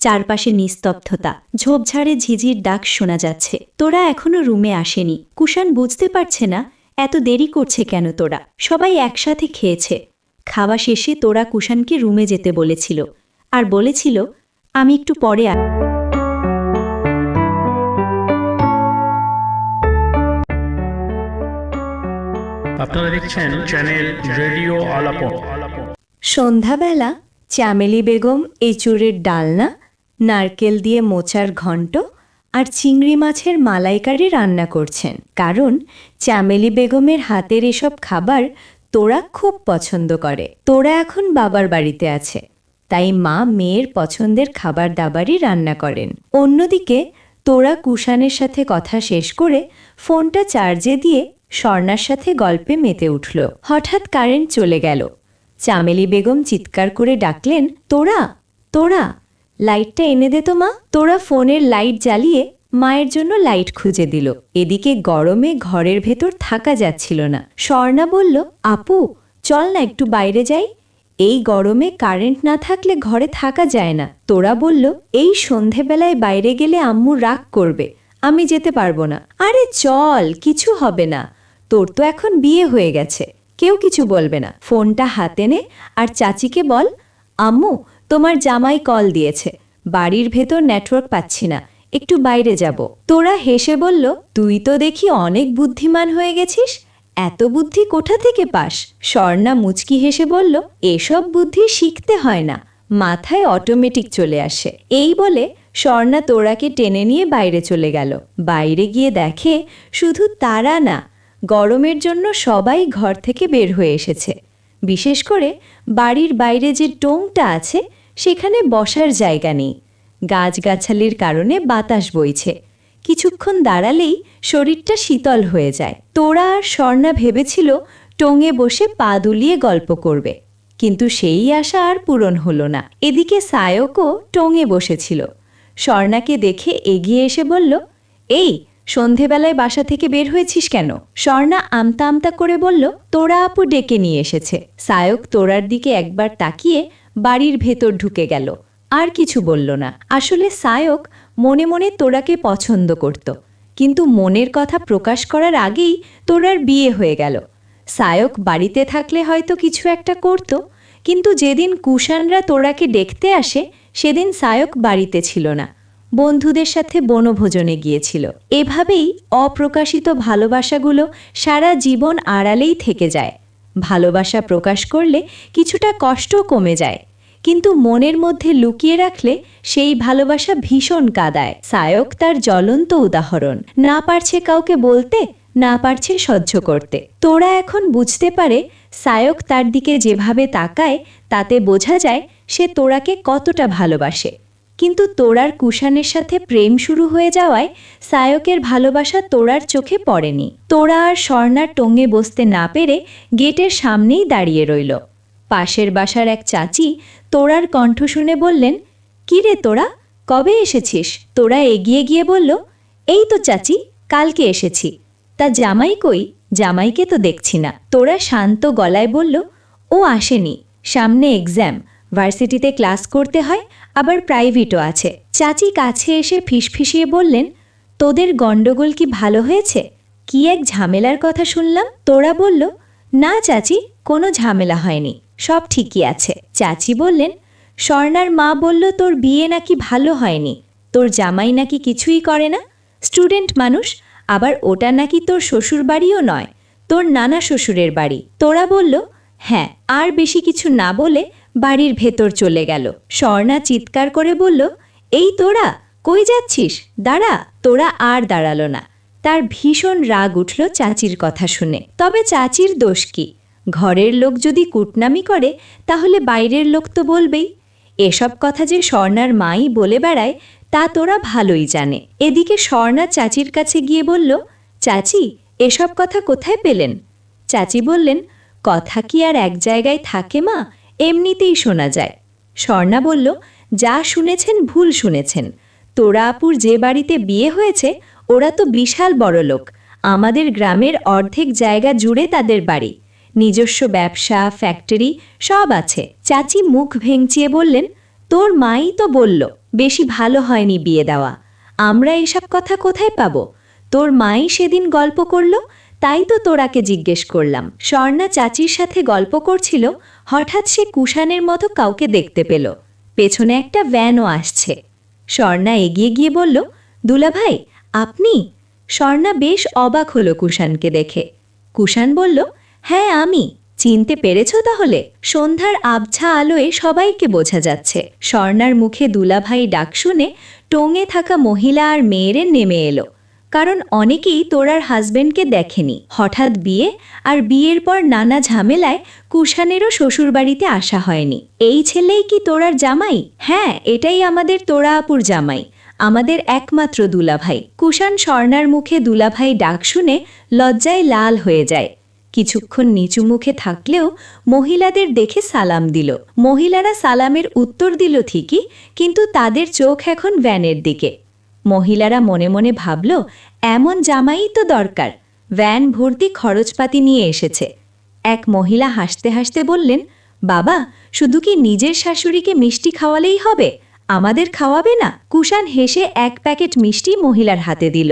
চারপাশে নিস্তব্ধতা। ঝোপঝাড়ে ঝিঝির ডাক শোনা যাচ্ছে। তোরা এখনও রুমে আসেনি। কুষাণ বুঝতে পারছে না এত দেরি করছে কেন তোরা? সবাই একসাথে খেয়েছে। খাওয়া শেষে তোরা কুষাণকে রুমে যেতে বলেছিল। আর বলেছিল আমি একটু পরে আ আপনারা দেখছেন চ্যানেল রেডিও আলাপন। সন্ধ্যাবেলা চামেলি বেগম এঁচুড়ের ডালনা নারকেল দিয়ে মোচার ঘণ্ট আর চিংড়ি মাছের মালাইকারি রান্না করছেন। কারণ চামেলি বেগমের হাতের এসব খাবার তোরা খুব পছন্দ করে। তোরা এখন বাবার বাড়িতে আছে। তাই মা মেয়ের পছন্দের খাবার দাবারই রান্না করেন। অন্যদিকে তোরা কুষাণের সাথে কথা শেষ করে ফোনটা চার্জে দিয়ে স্বর্ণার সাথে গল্পে মেতে উঠল। হঠাৎ কারেন্ট চলে গেল। চামেলি বেগম চিৎকার করে ডাকলেন, তোরা তোরা! লাইটটা এনে দে তো মা। তোরা ফোনের লাইট জ্বালিয়ে মায়ের জন্য লাইট খুঁজে দিল। এদিকে গরমে ঘরের ভেতর থাকা যাচ্ছিল না। স্বর্ণা বলল, আপু, চল না একটু বাইরে যাই। এই গরমে কারেন্ট না থাকলে ঘরে থাকা যায় না। তোরা বলল, এই সন্ধেবেলায় বাইরে গেলে আম্মু রাগ করবে। আমি যেতে পারব না। আরে চল, কিছু হবে না। তোর তো এখন বিয়ে হয়ে গেছে। কেউ কিছু বলবে না। ফোনটা হাতে নে আর চাচিকে বল, আম্মু তোমার জামাই কল দিয়েছে। বাড়ির ভেতর নেটওয়ার্ক পাচ্ছি না। একটু বাইরে যাব। তোরা হেসে বলল, তুই তো দেখি অনেক বুদ্ধিমান হয়ে গেছিস। এত বুদ্ধি কোথা থেকে পাস? স্বর্ণা মুচকি হেসে বলল, এসব বুদ্ধি শিখতে হয় না। মাথায় অটোমেটিক চলে আসে। এই বলে স্বর্ণা তোরাকে টেনে নিয়ে বাইরে চলে গেল। বাইরে গিয়ে দেখে শুধু তারা না, গরমের জন্য সবাই ঘর থেকে বের হয়ে এসেছে। বিশেষ করে বাড়ির বাইরে যে টোংটা আছে সেখানে বসার জায়গা নেই। গাছগাছালির কারণে বাতাস বইছে। কিছুক্ষণ দাঁড়ালেই শরীরটা শীতল হয়ে যায়। তোরা আর স্বর্ণা ভেবেছিল টোঙে বসে পা দুলিয়ে গল্প করবে। কিন্তু সেই আশা আর পূরণ হলো না। এদিকে সায়কও টোঙে বসেছিল। স্বর্ণাকে দেখে এগিয়ে এসে বলল, এই, সন্ধেবেলায় বাসা থেকে বের হয়েছিস কেন? স্বর্ণা আমতা আমতা করে বলল তোরা আপু ডেকে নিয়ে এসেছে। সায়ক তোরার দিকে একবার তাকিয়ে বাড়ির ভেতর ঢুকে গেল। আর কিছু বলল না। আসলে সায়ক মনে মনে তোরাকে পছন্দ করত। কিন্তু মনের কথা প্রকাশ করার আগেই তোরার বিয়ে হয়ে গেল। সায়ক বাড়িতে থাকলে হয়তো কিছু একটা করত, কিন্তু যেদিন কুষাণরা তোরাকে দেখতে আসে, সেদিন সায়ক বাড়িতে ছিল না। বন্ধুদের সাথে বনভোজনে গিয়েছিল। এভাবেই অপ্রকাশিত ভালোবাসাগুলো সারা জীবন আড়ালেই থেকে যায়। ভালোবাসা প্রকাশ করলে কিছুটা কষ্ট কমে যায়। কিন্তু মনের মধ্যে লুকিয়ে রাখলে সেই ভালোবাসা ভীষণ কাদায়। সায়ক তার জ্বলন্ত উদাহরণ, না পারছে কাউকে বলতে, না পারছে সহ্য করতে। তোরা এখন বুঝতে পারে, সায়ক তার দিকে যেভাবে তাকায়, তাতে বোঝা যায় সে তোরাকে কতটা ভালোবাসে। কিন্তু তোরার কুষাণের সাথে প্রেম শুরু হয়ে যাওয়ায় সায়কের ভালোবাসা তোরার চোখে পড়েনি। তোরা আর স্বর্ণার টঙ্গে বসতে না পেরে গেটের সামনেই দাঁড়িয়ে রইল। পাশের বাসার এক চাচি তোরার কণ্ঠ শুনে বললেন কি রে তোরা কবে এসেছিস? তোরা এগিয়ে গিয়ে বলল, এই তো চাচি, কালকে এসেছি। তা জামাই কই? জামাইকে তো দেখছি না। তোরা শান্ত গলায় বলল, ও আসেনি, সামনে এক্সাম। ভার্সিটিতে ক্লাস করতে হয়, আবার প্রাইভেটও আছে। চাচি কাছে এসে ফিসফিসিয়ে বললেন, তোদের গণ্ডগোল কি ভালো হয়েছে? কি এক ঝামেলার কথা শুনলাম? তোরা বলল, না চাচি, কোনো ঝামেলা হয়নি, সব ঠিকই আছে। চাচি বললেন, স্বর্ণার মা বলল তোর বিয়ে নাকি ভালো হয়নি, তোর জামাই নাকি কিছুই করে না, স্টুডেন্ট মানুষ, আবার ওটা নাকি তোর শ্বশুর বাড়িও নয়, তোর নানা শ্বশুরের বাড়ি। তোরা বলল হ্যাঁ আর বেশি কিছু না বলে বাড়ির ভেতর চলে গেল। স্বর্ণা চিৎকার করে বলল, এই তোরা, কই যাচ্ছিস? দাঁড়া, তোরা আর দাঁড়াল না। তার ভীষণ রাগ উঠল চাচির কথা শুনে। তবে চাচির দোষ কি? ঘরের লোক যদি কুটনামি করে, তাহলে বাইরের লোক তো বলবেই। এসব কথা যে স্বর্ণার মাই বলে বেড়ায়, তা তোরা ভালোই জানে। এদিকে স্বর্ণা চাচির কাছে গিয়ে বলল, চাচি, এসব কথা কোথায় পেলেন? চাচি বললেন, কথা কি আর এক জায়গায় থাকে মা? এমনিতেই শোনা যায়। স্বর্ণা বলল, যা শুনেছেন ভুল শুনেছেন। তোরা আপুর যে বাড়িতে বিয়ে হয়েছে, ওরা তো বিশাল বড় লোক। আমাদের গ্রামের অর্ধেক জায়গা জুড়ে তাদের বাড়ি। নিজস্ব ব্যবসা, ফ্যাক্টরি, সব আছে। চাচি মুখ ভেঙচিয়ে বললেন, তোর মাই তো বলল, বেশি ভালো হয়নি বিয়ে দেওয়া। আমরা এসব কথা কোথায় পাব? তোর মাই সেদিন গল্প করল তাই তো তোরাকে জিজ্ঞেস করলাম। স্বর্ণা চাচির সাথে গল্প করছিল, হঠাৎ সে কুষাণের মতো কাউকে দেখতে পেল। পেছনে একটা ভ্যানও আসছে। স্বর্ণা এগিয়ে গিয়ে বলল, দুলাভাই, আপনি? স্বর্ণা বেশ অবাক হলো কুষাণকে দেখে। কুষাণ বলল হ্যাঁ আমি। চিনতে পেরেছ তাহলে? সন্ধ্যার আবছা আলোয় সবাইকে বোঝা যাচ্ছে। স্বর্ণার মুখে দুলাভাই ডাক শুনে টোঙে থাকা মহিলা আর মেয়েরে নেমে এলো। কারণ অনেকেই তোরার হাজবেন্ডকে দেখেনি। হঠাৎ বিয়ে আর বিয়ের পর নানা ঝামেলায় কুষাণেরও শ্বশুরবাড়িতে আসা হয়নি। এই ছেলেই কি তোরার জামাই? হ্যাঁ এটাই আমাদের তোরা আপুর জামাই, আমাদের একমাত্র দুলাভাই। কুষাণ স্বর্ণার মুখে দুলাভাই ডাক শুনে লজ্জায় লাল হয়ে যায়। কিছুক্ষণ নিচু মুখে থাকলেও মহিলাদের দেখে সালাম দিল। মহিলারা সালামের উত্তর দিল ঠিকই, কিন্তু তাদের চোখ এখন ভ্যানের দিকে। মহিলারা মনে মনে ভাবল, এমন জামাই তো দরকার। ভ্যান, ভর্তি, খরচপাতি নিয়ে এসেছে। এক মহিলা হাসতে হাসতে বললেন, বাবা, শুধু কি নিজের শাশুড়িকে মিষ্টি খাওয়ালেই হবে? আমাদের খাওয়াবে না? কুষাণ হেসে এক প্যাকেট মিষ্টি মহিলার হাতে দিল।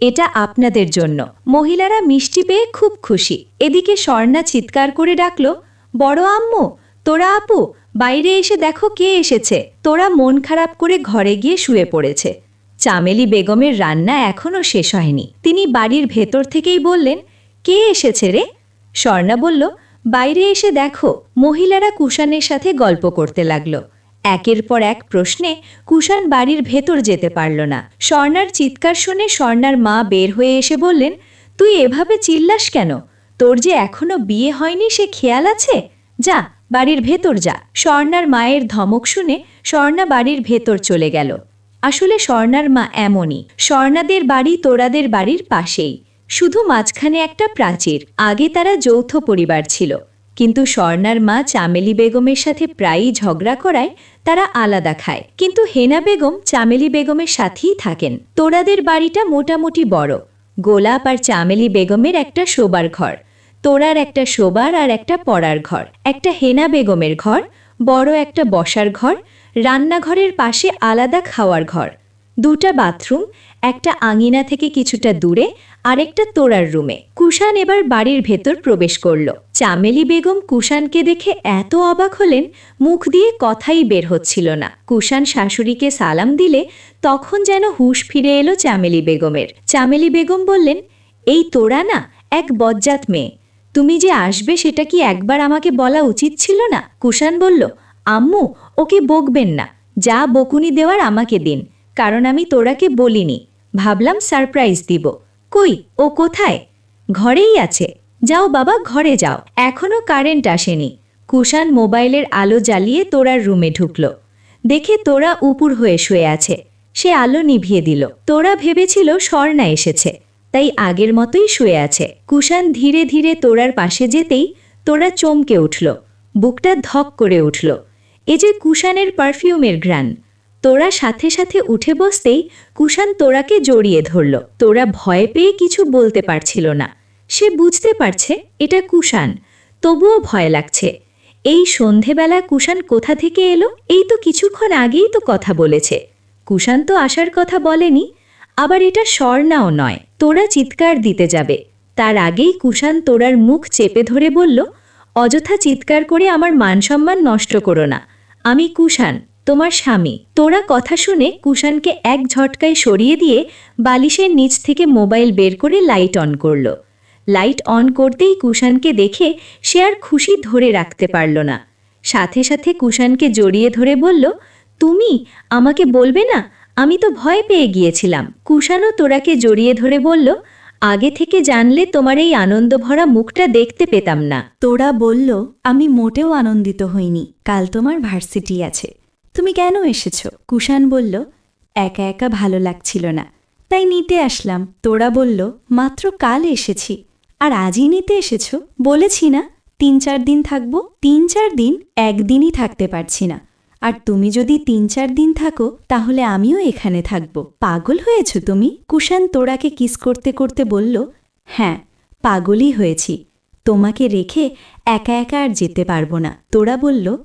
এটা আপনাদের জন্য। মহিলারা মিষ্টি পেয়ে খুব খুশি। এদিকে স্বর্ণা চিৎকার করে ডাকল, বড় আম্মু, তোরা আপু, বাইরে এসে দেখো কে এসেছে। তোরা মন খারাপ করে ঘরে গিয়ে শুয়ে পড়েছে। চামেলি বেগমের রান্না এখনও শেষ হয়নি। তিনি বাড়ির ভেতর থেকেই বললেন, কে এসেছে রে? স্বর্ণা বলল, বাইরে এসে দেখো, মহিলারা কুষাণের সাথে গল্প করতে লাগল। একের পর এক প্রশ্নে কুষাণ বাড়ির ভেতর যেতে পারল না। স্বর্ণার চিৎকার শুনে স্বর্ণার মা বের হয়ে এসে বললেন, তুই এভাবে চিল্লাস কেন? তোর যে এখনও বিয়ে হয়নি সে খেয়াল আছে? যা, বাড়ির ভেতর যা। স্বর্ণার মায়ের ধমক শুনে স্বর্ণা বাড়ির ভেতর চলে গেল। আসলে স্বর্ণার মা এমনই। স্বর্ণাদের বাড়ি তোরাদের বাড়ির পাশেই। শুধু মাঝখানে একটা প্রাচীর, আগে তারা যৌথ পরিবার ছিল। কিন্তু স্বর্ণার মা চামেলি বেগমের সাথে প্রায়ই ঝগড়া করায় তারা আলাদা খায়। কিন্তু হেনা বেগম চামেলি বেগমের সাথেই থাকেন। তোরাদের বাড়িটা মোটামুটি বড়। গোলাপ আর চামেলি বেগমের একটা শোবার ঘর। তোরার একটা শোবার আর একটা পড়ার ঘর। একটা হেনা বেগমের ঘর, বড় একটা বসার ঘর রান্নাঘরের পাশে আলাদা খাওয়ার ঘর। দুটা বাথরুম, একটা আঙিনা থেকে কিছুটা দূরে, আরেকটা তোড়ার রুমে। কুষাণ এবার বাড়ির ভেতর প্রবেশ করল। চামেলি বেগম কুষাণকে দেখে এত অবাক হলেন, মুখ দিয়ে কথাই বের হচ্ছিল না। কুষাণ শাশুড়িকে সালাম দিলে তখন যেন হুঁশ ফিরে এলো চামেলি বেগমের। চামেলি বেগম বললেন, এই তোড়া না, এক বজ্জাত মেয়ে। তুমি যে আসবে সেটা কি একবার আমাকে বলা উচিত ছিল না? কুষাণ বলল, আম্মু ওকে বকবেন না। যা বকুনি দেওয়ার আমাকে দিন, কারণ আমি তোরাকে বলিনি। ভাবলাম সারপ্রাইজ দিব। কই, ও কোথায়? ঘরেই আছে। যাও বাবা, ঘরে যাও। এখনও কারেন্ট আসেনি। কুষাণ মোবাইলের আলো জ্বালিয়ে তোরার রুমে ঢুকল। দেখে তোরা উপুর হয়ে শুয়ে আছে। সে আলো নিভিয়ে দিল। তোরা ভেবেছিল স্বর্ণা এসেছে। তাই আগের মতোই শুয়ে আছে। কুষাণ ধীরে ধীরে তোরার পাশে যেতেই তোরা চমকে উঠল। বুকটা ধক করে উঠল। এ যে কুষাণের পারফিউমের ঘ্রাণ। তোরা সাথে সাথে উঠে বসতেই কুষাণ তোরাকে জড়িয়ে ধরল। তোরা ভয় পেয়ে কিছু বলতে পারছিল না। সে বুঝতে পারছে, এটা কুষাণ। তবুও ভয় লাগছে। এই সন্ধেবেলা কুষাণ কোথা থেকে এলো? এই তো কিছুক্ষণ আগেই তো কথা বলেছে। কুষাণ তো আসার কথা বলেনি। আবার এটা স্বর্ণাও নয়। তোরা চিৎকার দিতে যাবে। তার আগেই কুষাণ তোরার মুখ চেপে ধরে বলল, অযথা চিৎকার করে আমার মান সম্মান নষ্ট করো না। আমি কুষাণ, তোমার স্বামী। তোরা কথা শুনে কুষাণকে এক ঝটকায় সরিয়ে দিয়ে বালিশের নিচ থেকে মোবাইল বের করে লাইট অন করল। লাইট অন করতেই কুষাণকে দেখে সে আর খুশি ধরে রাখতে পারল না। সাথে সাথে কুষাণকে জড়িয়ে ধরে বলল, তুমি আমাকে বলবে না? আমি তো ভয় পেয়ে গিয়েছিলাম। কুষাণও তোরাকে জড়িয়ে ধরে বলল আগে থেকে জানলে তোমার এই আনন্দ ভরা মুখটা দেখতে পেতাম না। তোরা বলল, আমি মোটেও আনন্দিত হইনি, কাল তোমার ভার্সিটি আছে। তুমি কেন এসেছ? কুষাণ বলল, একা একা ভালো লাগছিল না। তাই নিতে আসলাম। তোরা বলল, মাত্র কাল এসেছি। আর আজই নিতে এসেছ? বলেছি না, তিন চার দিন থাকব, তিন চার দিন একদিনই থাকতে পারছি না। আর তুমি যদি তিন চার দিন থাকো, তাহলে আমিও এখানে থাকব। পাগল হয়েছো তুমি? কুষাণ তোরাকে কিস করতে করতে বলল হ্যাঁ পাগলই হয়েছি। তোমাকে রেখে একা একা আর যেতে পারব না। তোরা বলল,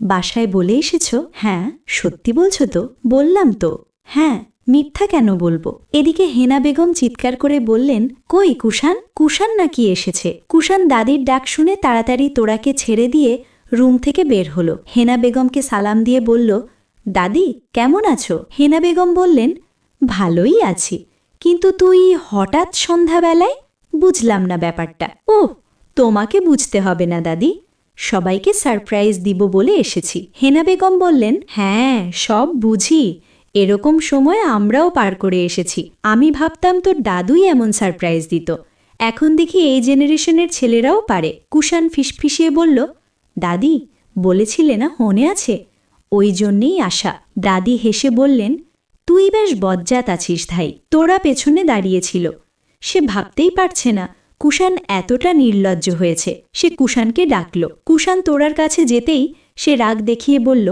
বাসায় বলে এসেছ? হ্যাঁ সত্যি বলছো তো? বললাম তো। হ্যাঁ মিথ্যা কেন বলব? এদিকে হেনা বেগম চিৎকার করে বললেন, কই কুষাণ? কুষাণ নাকি এসেছে? কুষাণ দাদির ডাক শুনে তাড়াতাড়ি তোরাকে ছেড়ে দিয়ে রুম থেকে বের হলো। হেনা বেগমকে সালাম দিয়ে বলল, দাদি, কেমন আছো? হেনা বেগম বললেন, ভালোই আছি। কিন্তু তুই হঠাৎ সন্ধ্যাবেলায়? বুঝলাম না ব্যাপারটা। ও তোমাকে বুঝতে হবে না, দাদি। সবাইকে সারপ্রাইজ দিব বলে এসেছি। হেনা বেগম বললেন হ্যাঁ সব বুঝি। এরকম সময় আমরাও পার করে এসেছি। আমি ভাবতাম তোর দাদুই এমন সারপ্রাইজ দিত। এখন দেখি এই জেনারেশনের ছেলেরাও পারে। কুষাণ ফিসফিসিয়ে বলল দাদি, বলেছিলে না মনে আছে? ওই জন্যেই আশা। দাদি হেসে বললেন, তুই বেশ বজ্জাত আছিস ভাই, তোরা পেছনে দাঁড়িয়েছিল সে ভাবতেই পারছে না, কুষাণ এতটা নির্লজ্জ হয়েছে। সে কুষাণকে ডাকল। কুষাণ তোরার কাছে যেতেই সে রাগ দেখিয়ে বলল,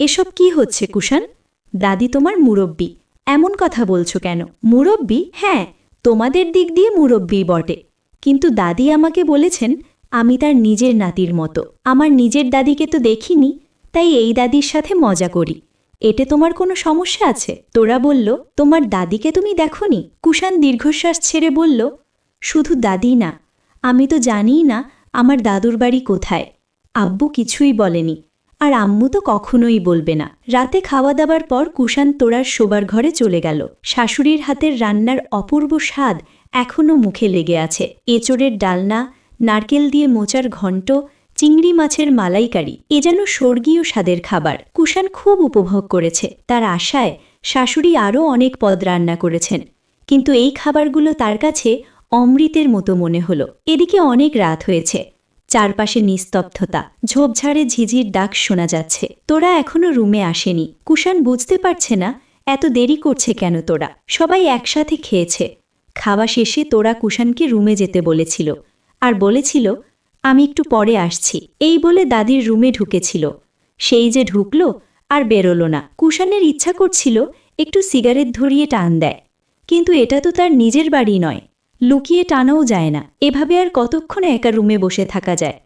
এসব কি হচ্ছে কুষাণ? দাদি তোমার মুরব্বী, এমন কথা বলছো কেন? মুরব্বী? হ্যাঁ তোমাদের দিক দিয়ে মুরব্বী বটে। কিন্তু দাদি আমাকে বলেছেন আমি তার নিজের নাতির মতো। আমার নিজের দাদিকে তো দেখিনি, তাই এই দাদির সাথে মজা করি। এতে তোমার কোনো সমস্যা আছে? তোরা বলল, তোমার দাদিকে তুমি দেখনি? কুষাণ দীর্ঘশ্বাস ছেড়ে বলল, শুধু দাদি না, আমি তো জানিই না আমার দাদুর বাড়ি কোথায়। আব্বু কিছুই বলেনি, আর আম্মু তো কখনোই বলবে না। রাতে খাওয়া দাবার পর কুষাণ তোরার শোবার ঘরে চলে গেল। শাশুড়ির হাতের রান্নার অপূর্ব স্বাদ এখনও মুখে লেগে আছে। এঁচড়ের ডালনা নারকেল দিয়ে মোচার ঘণ্ট, চিংড়ি মাছের মালাইকারি, এ যেন স্বর্গীয় স্বাদের খাবার। কুষাণ খুব উপভোগ করেছে। তার আশায় শাশুড়ি আরও অনেক পদ রান্না করেছেন। কিন্তু এই খাবারগুলো তার কাছে অমৃতের মতো মনে হলো। এদিকে অনেক রাত হয়েছে। চারপাশে নিস্তব্ধতা। ঝোপঝাড়ে ঝিঝির ডাক শোনা যাচ্ছে। তোরা এখনও রুমে আসেনি। কুষাণ বুঝতে পারছে না, এত দেরি করছে কেন তোরা? সবাই একসাথে খেয়েছে। খাওয়া শেষে তোরা কুষাণকে রুমে যেতে বলেছিল। আর বলেছিল, আমি একটু পরে আসছি। এই বলে দাদির রুমে ঢুকেছিল। সেই যে ঢুকল আর বেরোলো না। কুষাণের ইচ্ছা করছিল একটু সিগারেট ধরিয়ে টান দেয়। কিন্তু এটা তো তার নিজের বাড়ি নয়। লুকিয়ে টানাও যায় না। এভাবে আর কতক্ষণে একা রুমে বসে থাকা যায়?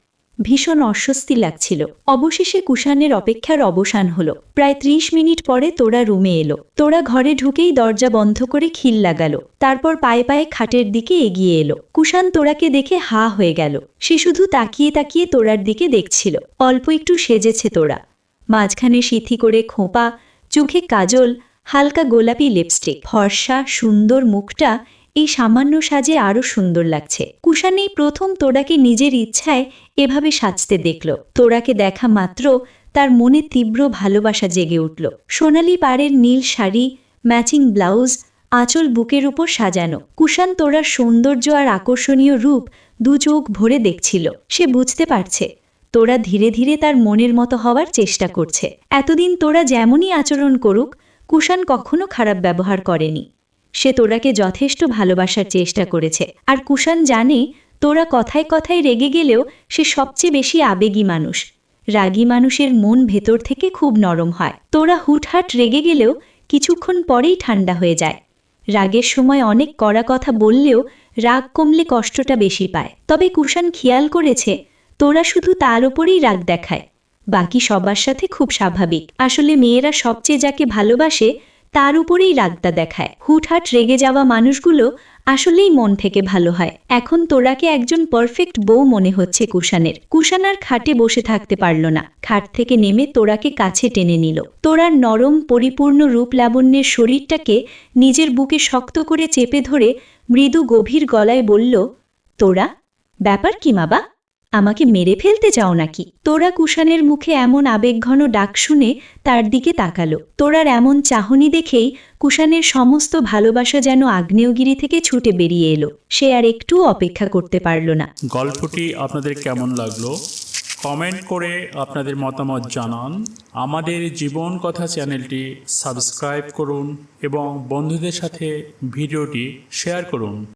ভীষণ অস্বস্তি লাগছিল। অবশেষে কুষাণের অপেক্ষার অবসান হলো। প্রায় ত্রিশ মিনিট পরে তোরা রুমে এলো। তোরা ঘরে ঢুকেই দরজা বন্ধ করে খিল লাগালো। তারপর পায়ে পায়ে খাটের দিকে এগিয়ে এলো। কুষাণ তোরাকে দেখে হা হয়ে গেল। সে শুধু তাকিয়ে তাকিয়ে তোরার দিকে দেখছিল। অল্প একটু সেজেছে তোরা। মাঝখানে সিথি করে খোঁপা, চোখে কাজল, হালকা গোলাপি লিপস্টিক। ফর্সা, সুন্দর মুখটা এই সামান্য সাজে আরও সুন্দর লাগছে। এই প্রথম তোরাকে নিজের ইচ্ছায় এভাবে সাজতে দেখল। তোরাকে দেখা মাত্র তার মনে তীব্র ভালোবাসা জেগে উঠল। সোনালি পাড়ের নীল শাড়ি, ম্যাচিং ব্লাউজ, আঁচল বুকের উপর সাজানো। কুষাণ তোরার সৌন্দর্য আর আকর্ষণীয় রূপ দু চোখ ভরে দেখছিল। সে বুঝতে পারছে তোরা ধীরে ধীরে তার মনের মতো হওয়ার চেষ্টা করছে। এতদিন তোরা যেমনই আচরণ করুক, কুষাণ কখনো খারাপ ব্যবহার করেনি। সে তোরাকে যথেষ্ট ভালোবাসার চেষ্টা করেছে। আর কুষাণ জানে, তোরা কথায় কথায় রেগে গেলেও সে সবচেয়ে বেশি আবেগী মানুষ। রাগী মানুষের মন ভেতর থেকে খুব নরম হয়। তোরা হুটহাট রেগে গেলেও কিছুক্ষণ পরেই ঠান্ডা হয়ে যায়। রাগের সময় অনেক কড়া কথা বললেও রাগ কমলে কষ্টটা বেশি পায়। তবে কুষাণ খেয়াল করেছে, তোরা শুধু তার ওপরেই রাগ দেখায়। বাকি সবার সাথে খুব স্বাভাবিক। আসলে মেয়েরা সবচেয়ে যাকে ভালোবাসে তার উপরেই রাগটা দেখায়। হুটহাট রেগে যাওয়া মানুষগুলো আসলেই মন থেকে ভালো হয়। এখন তোরাকে একজন পারফেক্ট বউ মনে হচ্ছে কুষাণের। কুষাণ আর খাটে বসে থাকতে পারল না। খাট থেকে নেমে তোরাকে কাছে টেনে নিল। তোরার নরম, পরিপূর্ণ রূপ লাবণ্যের শরীরটাকে নিজের বুকে শক্ত করে চেপে ধরে মৃদু গভীর গলায় বলল, তোরা? ব্যাপার কি মাবা? আমাকে মেরে ফেলতে চাও নাকি? তোরা কুষাণের মুখে এমন আবেগঘন ডাক শুনে তার দিকে তাকালো। তোরার এমন চাহনি দেখেই কুষাণের সমস্ত ভালোবাসা যেন আগ্নেয়গিরি থেকে ছুটে বেরিয়ে এলো। সে আর একটু অপেক্ষা করতে পারল না। গল্পটি আপনাদের কেমন লাগল? কমেন্ট করে আপনাদের মতামত জানান। আমাদের জীবন কথা চ্যানেলটি সাবস্ক্রাইব করুন এবং বন্ধুদের সাথে ভিডিওটি শেয়ার করুন।